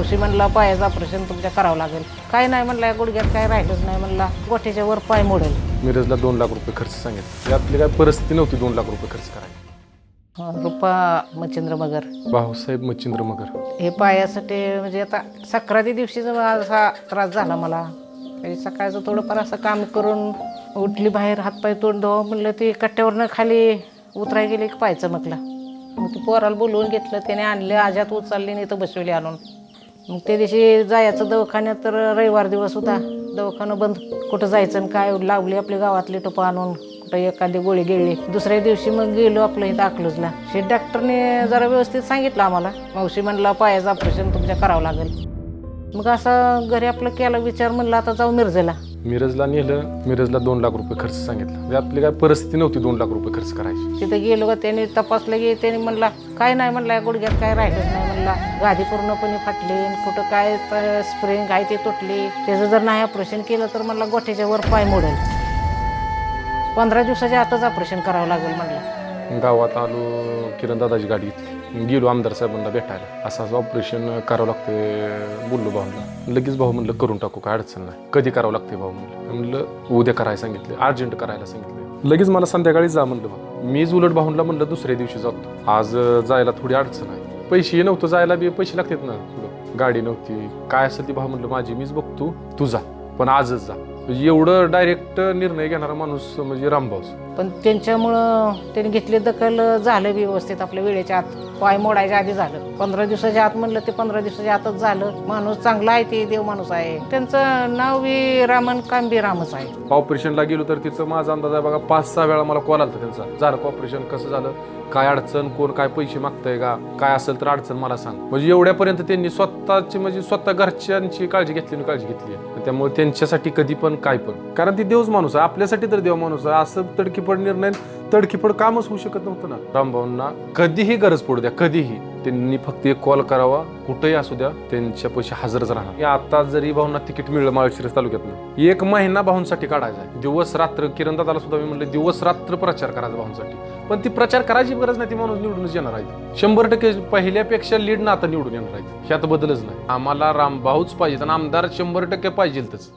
मावशी म्हणला पायाचं ऑपरेशन तुमच्या करावं लागेल. काय नाही म्हणला गुडघ्यात काय राहिलंच नाही म्हणला. गोठ्याच्या वर पाय मोडेल. मिरजला दोन लाख रुपये खर्च सांगितलं. यातली काय परिस्थिती नव्हती दोन लाख रुपये खर्च करायची हं, रुपा मच्छिंद्र मगर. भाऊसाहेब मच्छिंद्र मगर. हे पायासाठी म्हणजे आता सक्राती दिवशीचा असा त्रास झाला मला. म्हणजे सकाळचं थोडंफार असं काम करून उठली बाहेर हातपाय तोंड धुवा म्हणलं ते कट्ट्यावरनं खाली उतराय गेले की पाय चमकला मग ते पोराला बोलवून घेतलं त्याने आणले आजात उचलली नाही तर बसवली आणून. मग त्या दिवशी जायचं दवाखान्यात तर रविवार दिवस होता. दवाखानं बंद. कुठं जायचं आणि काय लावली आपल्या गावातली टोपं आणून कुठं एखादी गोळी गिळली दुसऱ्या दिवशी मग गेलो आपलं इथं अकलूजला. शेत डॉक्टरने जरा व्यवस्थित सांगितलं आम्हाला. मावशी म्हणला पायाचं ऑपरेशन तुमच्या करावं लागेल. मग असं घरी आपलं केला विचार म्हणलं आता जाऊ मिरजेला. मिरजला नेलं मिरजला दोन लाख रुपये खर्च सांगितलं. यातली काय परिस्थिती नव्हती दोन लाख रुपये खर्च करायची. तिथं गेलो का त्याने तपासलं की त्याने म्हणला काय नाही म्हणला गुडघ्यात काय राहिलंच नाही म्हणला. गादी पूर्णपणे फाटली कुठं काय स्प्रिंग आहे ते तुटली. त्याचं जर नाही ऑपरेशन केलं तर म्हणला गोठ्याच्या वर पाय मोडेल. पंधरा दिवसाच्या आतच ऑपरेशन करावं लागेल म्हणलं. गावात आलो किरण दादाची गाडी घेतली. गेलो आमदार साहेबांना भेटायला. असं असं ऑपरेशन करावं लागते बोललो भाऊला लगेच भाऊ म्हणलं करून टाकू काय अडचण नाही. कधी करावं लागते भाऊ म्हणलं. म्हणलं उद्या करायला सांगितलं अर्जंट करायला सांगितलं लगेच मला संध्याकाळी जा म्हणलं भाऊ. मीच उलट भाऊंला म्हणलं दुसऱ्या दिवशी जातो. आज जायला थोडी अडचण आहे. पैसे नव्हतं जायला बी पैसे लागतात ना. गाडी नव्हती. काय असेल ती भाऊ म्हणलं माझी मीच बघतो. तू जा. पण आजच जा. म्हणजे एवढं डायरेक्ट निर्णय घेणारा माणूस म्हणजे रामभाऊच पण त्यांच्यामुळं त्यांनी घेतली दखल झालं व्यवस्थित आपल्या वेळेच्या आत. पाय मोडायच्या आधी झालं. पंधरा दिवसाच्या आत म्हणलं ते पंधरा दिवसाच्या आतच झालं. माणूस चांगला आहे ते देव माणूस आहे. त्यांचं नाव बी रामन काम बी रामच आहे. ऑपरेशनला गेलो तर तिथं माझा अंदाज आहे बघा पाच सहा वेळा मला कॉल आला त्यांचा. झालं का ऑपरेशन कसं झालं? काय अडचण? कोण काय पैसे मागतंय का? काय असेल तर अडचण मला सांग. म्हणजे एवढ्यापर्यंत त्यांनी स्वतःची म्हणजे स्वतः घरच्यांची काळजी घेतली आणि काळजी घेतली त्यामुळे त्यांच्यासाठी कधी पण काय पण. कारण ती देवच माणूस आहे. आपल्यासाठी तर देव माणूस आहे. असं तडकीफड निर्णय तडकीपड कामच होऊ शकत नव्हतं ना. रामभाऊंना कधीही गरज पडू द्या. कधीही. त्यांनी फक्त एक कॉल करावा. कुठेही असू द्या त्यांच्या पैसे हजरच राहणार. हे आता जरी भाऊंना तिकीट मिळलं माळशिरस तालुक्यातनं एक महिना भाऊंसाठी काढायचा आहे. दिवस रात्र किरणदादाला सुद्धा मी म्हणलं दिवस रात्र प्रचार करायचा भाऊंसाठी. पण ती प्रचार करायची गरज नाही ती माणूस निवडूनच येणार आहे. शंभर टक्के पहिल्यापेक्षा लीड ना आता निवडून येणार आहे. ह्यात बदलच नाही. आम्हाला रामभाऊच पाहिजे आणि आमदार शंभर टक्के पाहिजेतच